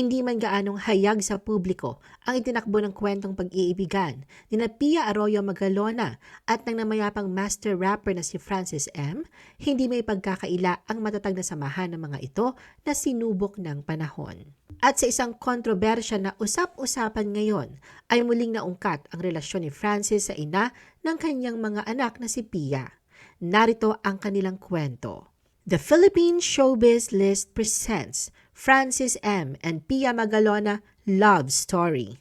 Hindi man gaanong hayag sa publiko ang itinakbo ng kwentong pag-iibigan ni na Pia Arroyo Magalona at ng namayapang master rapper na si Francis M., hindi may pagkakaila ang matatag na samahan ng mga ito na sinubok ng panahon. At sa isang kontrobersya na usap-usapan ngayon ay muling naungkat ang relasyon ni Francis sa ina ng kanyang mga anak na si Pia. Narito ang kanilang kwento. The Philippine Showbiz List presents Francis M. and Pia Magalona Love Story.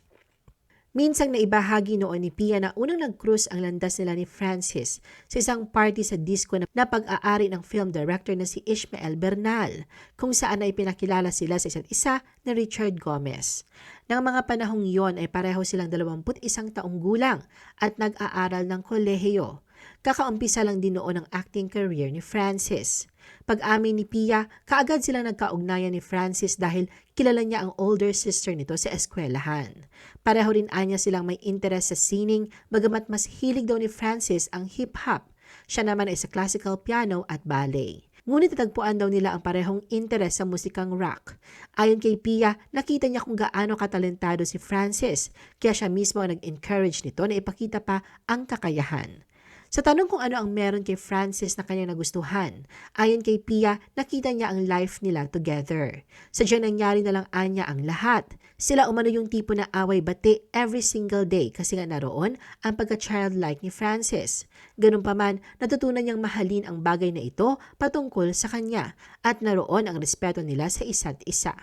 Minsang naibahagi noon ni Pia na unang nag-cruise ang landas nila ni Francis sa isang party sa disco na, pag-aari ng film director na si Ishmael Bernal, kung saan ay pinakilala sila sa isa't isa na Richard Gomez. Nang mga panahong iyon ay pareho silang 21 taong gulang at nag-aaral ng kolehiyo. Kakaumpisa lang din noon ang acting career ni Francis. Pag-amin ni Pia, kaagad silang nagkaugnayan ni Francis dahil kilala niya ang older sister nito sa eskwelahan. Pareho rin anya silang may interest sa sining, bagamat mas hilig daw ni Francis ang hip-hop. Siya naman ay sa classical piano at ballet. Ngunit natagpuan daw nila ang parehong interes sa musikang rock. Ayon kay Pia, nakita niya kung gaano katalentado si Francis, kaya siya mismo ang nag-encourage nito na ipakita pa ang kakayahan. Sa tanong kung ano ang meron kay Francis na kanyang nagustuhan, ayon kay Pia, nakita niya ang life nila together. Sadyang nangyari na lang anya ang lahat. Sila umano yung tipo na away bati every single day kasi nga naroon ang pagka-childlike ni Francis. Ganun pa man, natutunan niyang mahalin ang bagay na ito patungkol sa kanya at naroon ang respeto nila sa isa't isa.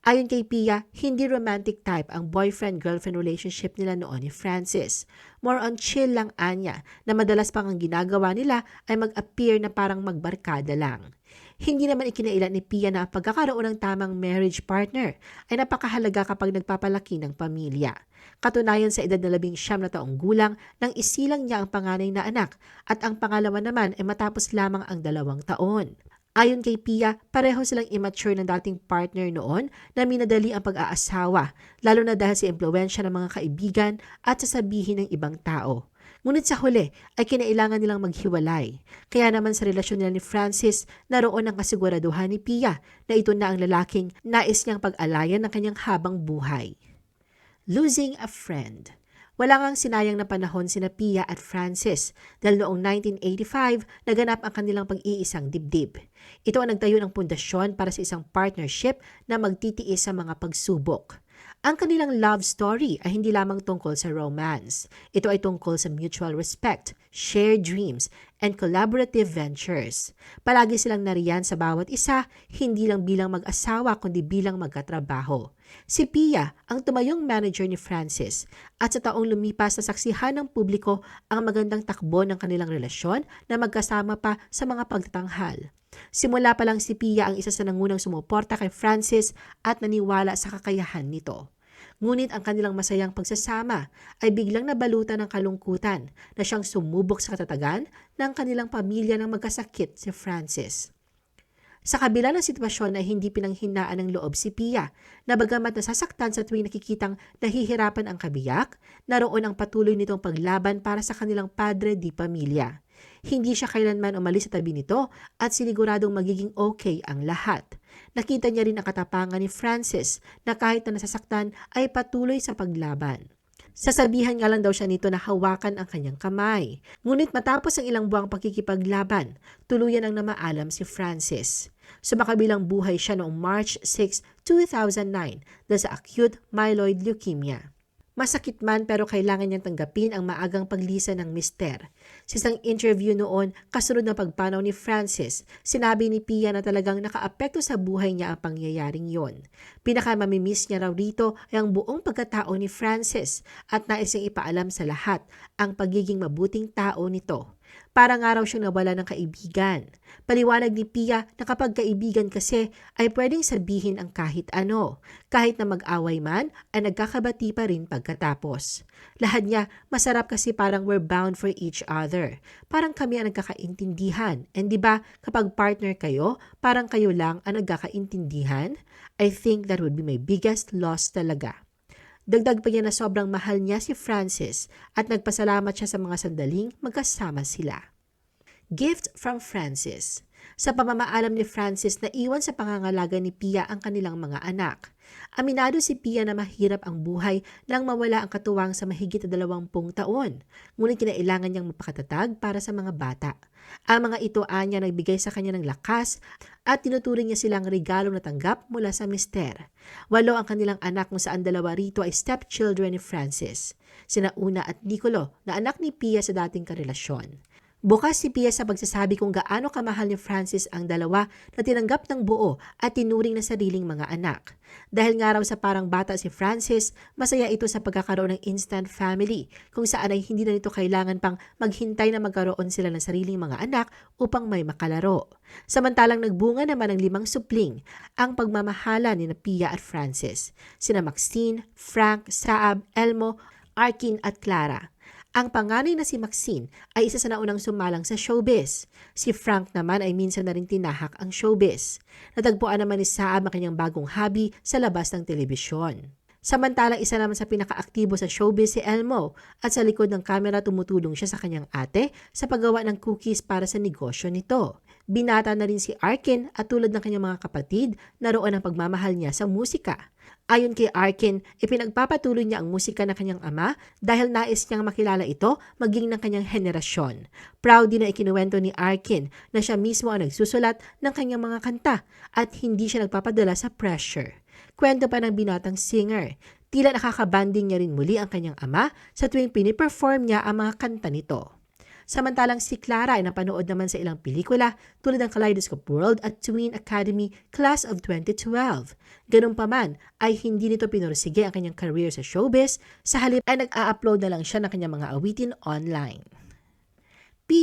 Ayon kay Pia, hindi romantic type ang boyfriend-girlfriend relationship nila noon ni Francis. More on chill lang anya na madalas pang ang ginagawa nila ay mag-appear na parang magbarkada lang. Hindi naman ikinailan ni Pia na pagkakaroon ng tamang marriage partner ay napakahalaga kapag nagpapalaki ng pamilya. Katunayan sa edad na labing siyam na taong gulang nang isilang niya ang panganay na anak at ang pangalawa naman ay matapos lamang ang dalawang taon. Ayon kay Pia, pareho silang immature ng dating partner noon na minadali ang pag-aasawa, lalo na dahil sa impluensya ng mga kaibigan at sasabihin ng ibang tao. Ngunit sa huli ay kinailangan nilang maghiwalay. Kaya naman sa relasyon nila ni Francis, naroon ang kasiguraduhan ni Pia na ito na ang lalaking nais niyang pag-alayan ng kanyang habang buhay. Losing a Friend wala ngang sinayang na panahon sina Pia at Francis dahil noong 1985 naganap ang kanilang pag-iisang dibdib. Ito ang nagtayo ng pundasyon para sa isang partnership na magtitiis sa mga pagsubok. Ang kanilang love story ay hindi lamang tungkol sa romance. Ito ay tungkol sa mutual respect, shared dreams, and collaborative ventures. Palagi silang nariyan sa bawat isa, hindi lang bilang mag-asawa kundi bilang magkatrabaho. Si Pia ang tumayong manager ni Francis at sa taong lumipas na saksihan ng publiko ang magandang takbo ng kanilang relasyon na magkasama pa sa mga pagtatanghal. Simula pa lang si Pia ang isa sa nangunang sumuporta kay Francis at naniwala sa kakayahan nito. Ngunit ang kanilang masayang pagsasama ay biglang nabalutan ng kalungkutan na siyang sumubok sa katatagan ng kanilang pamilya ng magkasakit si Francis. Sa kabila ng sitwasyon ay hindi pinanghinaan ng loob si Pia na bagamat nasasaktan sa tuwing nakikitang nahihirapan ang kabiyak, naroon ang patuloy nitong paglaban para sa kanilang padre di pamilya. Hindi siya kailanman umalis sa tabi nito at siniguradong magiging okay ang lahat. Nakita niya rin ang katapangan ni Francis na kahit na nasasaktan ay patuloy sa paglaban. Sasabihan nga lang daw siya nito na hawakan ang kanyang kamay. Ngunit matapos ang ilang buwang pagkikipaglaban, tuluyan ang namaalam si Francis. Sumakabilang buhay siya noong March 6, 2009 dahil sa acute myeloid leukemia. Masakit man pero kailangan niyang tanggapin ang maagang paglisa ng mister. Sa isang interview noon, kasunod ng pagpanaw ni Francis, sinabi ni Pia na talagang nakaapekto sa buhay niya ang pangyayaring yon. Pinakamamimiss niya raw rito ay ang buong pagkatao ni Francis at nais niyang ipaalam sa lahat ang pagiging mabuting tao nito. Parang araw siyang nawala ng kaibigan. Paliwanag ni Pia na kapag kaibigan kasi ay pwedeng sabihin ang kahit ano. Kahit na mag-away man, ay nagkakabati pa rin pagkatapos. Lahat niya, masarap kasi parang we're bound for each other. Parang kami ang nagkakaintindihan. And di ba kapag partner kayo, parang kayo lang ang nagkakaintindihan? I think that would be my biggest loss talaga. Dagdag pa niya na sobrang mahal niya si Francis at nagpasalamat siya sa mga sandaling magkasama sila. Gift from Francis Sa pamamaalam ni Francis na iwan sa pangangalaga ni Pia ang kanilang mga anak. Aminado si Pia na mahirap ang buhay nang mawala ang katuwang sa mahigit na dalawampung taon, ngunit kinailangan niyang mapakatatag para sa mga bata. Ang mga ito anya nagbigay sa kanya ng lakas at tinuturing niya silang regalong natanggap mula sa mister. Walo ang kanilang anak kung saan dalawa rito ay stepchildren ni Francis, sina Una at Nicolo na anak ni Pia sa dating karelasyon. Bukas si Pia sa pagsasabi kung gaano kamahal ni Francis ang dalawa na tinanggap ng buo at tinuring na sariling mga anak. Dahil nga raw sa parang bata si Francis, masaya ito sa pagkakaroon ng instant family kung saan ay hindi na nito kailangan pang maghintay na magkaroon sila ng sariling mga anak upang may makalaro. Samantalang nagbunga naman ng limang supling ang pagmamahala ni Pia at Francis, sina Maxine, Frank, Saab, Elmo, Arkin at Clara. Ang panganay na si Maxine ay isa sa naunang sumalang sa showbiz. Si Frank naman ay minsan na rin tinahak ang showbiz. Natagpuan naman ni Saab ang kanyang bagong hobby sa labas ng telebisyon. Samantalang isa naman sa pinakaaktibo sa showbiz si Elmo at sa likod ng kamera tumutulong siya sa kanyang ate sa paggawa ng cookies para sa negosyo nito. Binata na rin si Arkin at tulad ng kanyang mga kapatid, naroon ang pagmamahal niya sa musika. Ayon kay Arkin, ipinagpapatuloy niya ang musika ng kanyang ama dahil nais niyang makilala ito maging ng kanyang henerasyon. Proud din na ikinuwento ni Arkin na siya mismo ang nagsusulat ng kanyang mga kanta at hindi siya nagpapadala sa pressure. Kwento pa ng binatang singer, tila nakakabanding niya rin muli ang kanyang ama sa tuwing piniperform niya ang mga kanta nito. Samantalang si Clara ay napanood naman sa ilang pelikula tulad ng Kaleidoscope World at Twin Academy Class of 2012. Ganun pa man ay hindi nito pinursige ang kanyang career sa showbiz, sa halip ay nag-a-upload na lang siya ng kanyang mga awitin online.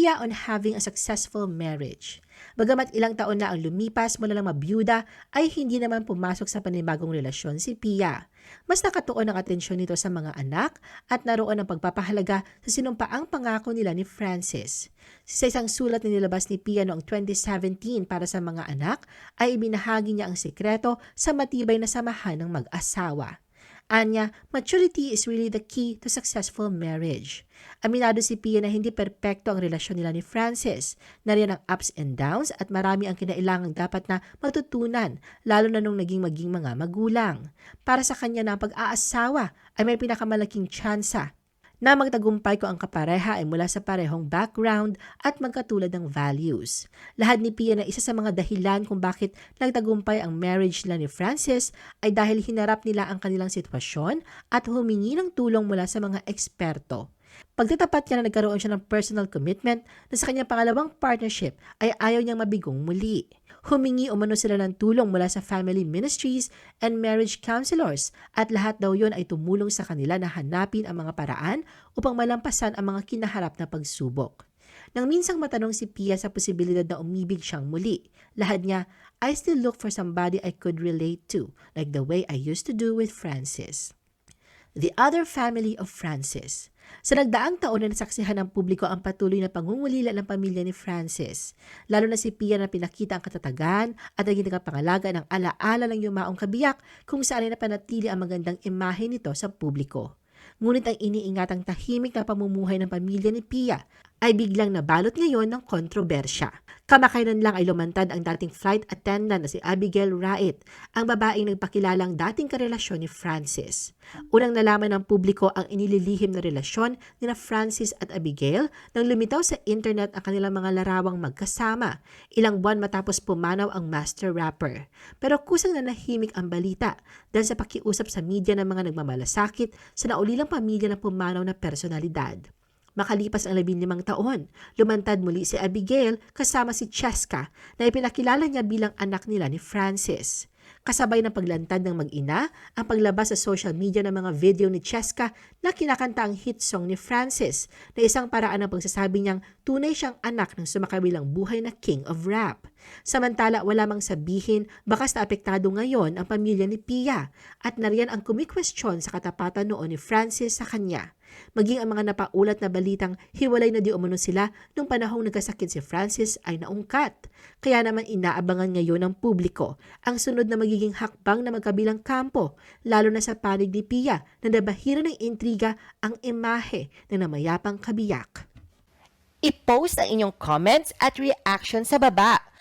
Pia on having a successful marriage. Bagamat ilang taon na ang lumipas mula lang mabiyuda, ay hindi naman pumasok sa panibagong relasyon si Pia. Mas nakatuon ang atensyon nito sa mga anak at naroon ang pagpapahalaga sa sinumpaang pangako nila ni Francis. Sa isang sulat na nilabas ni Pia noong 2017 para sa mga anak, ay ibinahagi niya ang sekreto sa matibay na samahan ng mag-asawa. Anya, maturity is really the key to successful marriage. Aminado si Pia na hindi perpekto ang relasyon nila ni Francis. Nariyan ang ups and downs at marami ang kinailangang dapat na matutunan, lalo na nung naging maging mga magulang. Para sa kanya na pag-aasawa ay may pinakamalaking tsansa na magtagumpay ko ang kapareha ay mula sa parehong background at magkatulad ng values. Lahat ni Pia na isa sa mga dahilan kung bakit nagtagumpay ang marriage nila ni Francis ay dahil hinarap nila ang kanilang sitwasyon at humingi ng tulong mula sa mga eksperto. Pagtatapat niya na nagkaroon siya ng personal commitment na sa kanyang pangalawang partnership ay ayaw niyang mabigong muli. Humingi umano sila ng tulong mula sa family ministries and marriage counselors at lahat daw yon ay tumulong sa kanila na hanapin ang mga paraan upang malampasan ang mga kinaharap na pagsubok. Nang minsang matanong si Pia sa posibilidad na umibig siyang muli, lahad niya, I still look for somebody I could relate to, like the way I used to do with Francis. The other family of Francis. Sa nagdaang taon na nasaksihan ng publiko ang patuloy na pangungulila ng pamilya ni Francis, lalo na si Pia na pinakita ang katatagan at naging pangalaga ng alaala ng yumaong kabiyak kung saan ay napanatili ang magandang imahe nito sa publiko. Ngunit ang iniingatang tahimik na pamumuhay ng pamilya ni Pia ay biglang nabalot ngayon ng kontrobersya. Kamakailan lang ay lumantad ang dating flight attendant na si Abigail Wright, ang babaeng nagpakilalang dating karelasyon ni Francis. Unang nalaman ng publiko ang inililihim na relasyon ni na Francis at Abigail nang lumitaw sa internet ang kanilang mga larawang magkasama, ilang buwan matapos pumanaw ang master rapper. Pero kusang nanahimik ang balita dahil sa pakiusap sa media ng mga nagmamalasakit sa naulilang pamilya na pumanaw na personalidad. Makalipas ang labing limang taon, lumantad muli si Abigail kasama si Cheska na ipinakilala niya bilang anak nila ni Francis. Kasabay ng paglantad ng mag-ina, ang paglabas sa social media ng mga video ni Cheska na kinakanta ang hit song ni Francis na isang paraan ng pagsasabi niyang tunay siyang anak ng sumakabilang buhay na king of rap. Samantala wala mang sabihin bakas na apektado ngayon ang pamilya ni Pia at nariyan ang kumikwestiyon sa katapatan noon ni Francis sa kanya. Maging ang mga napaulat na balitang hiwalay na di umano sila nung panahong nagkasakit si Francis ay naungkat. Kaya naman inaabangan ngayon ng publiko ang sunod na magiging hakbang na magkabilang kampo, lalo na sa panig ni Pia na nabahira ng intriga ang imahe ng namayapang kabiyak. I-post ang inyong comments at reaction sa baba.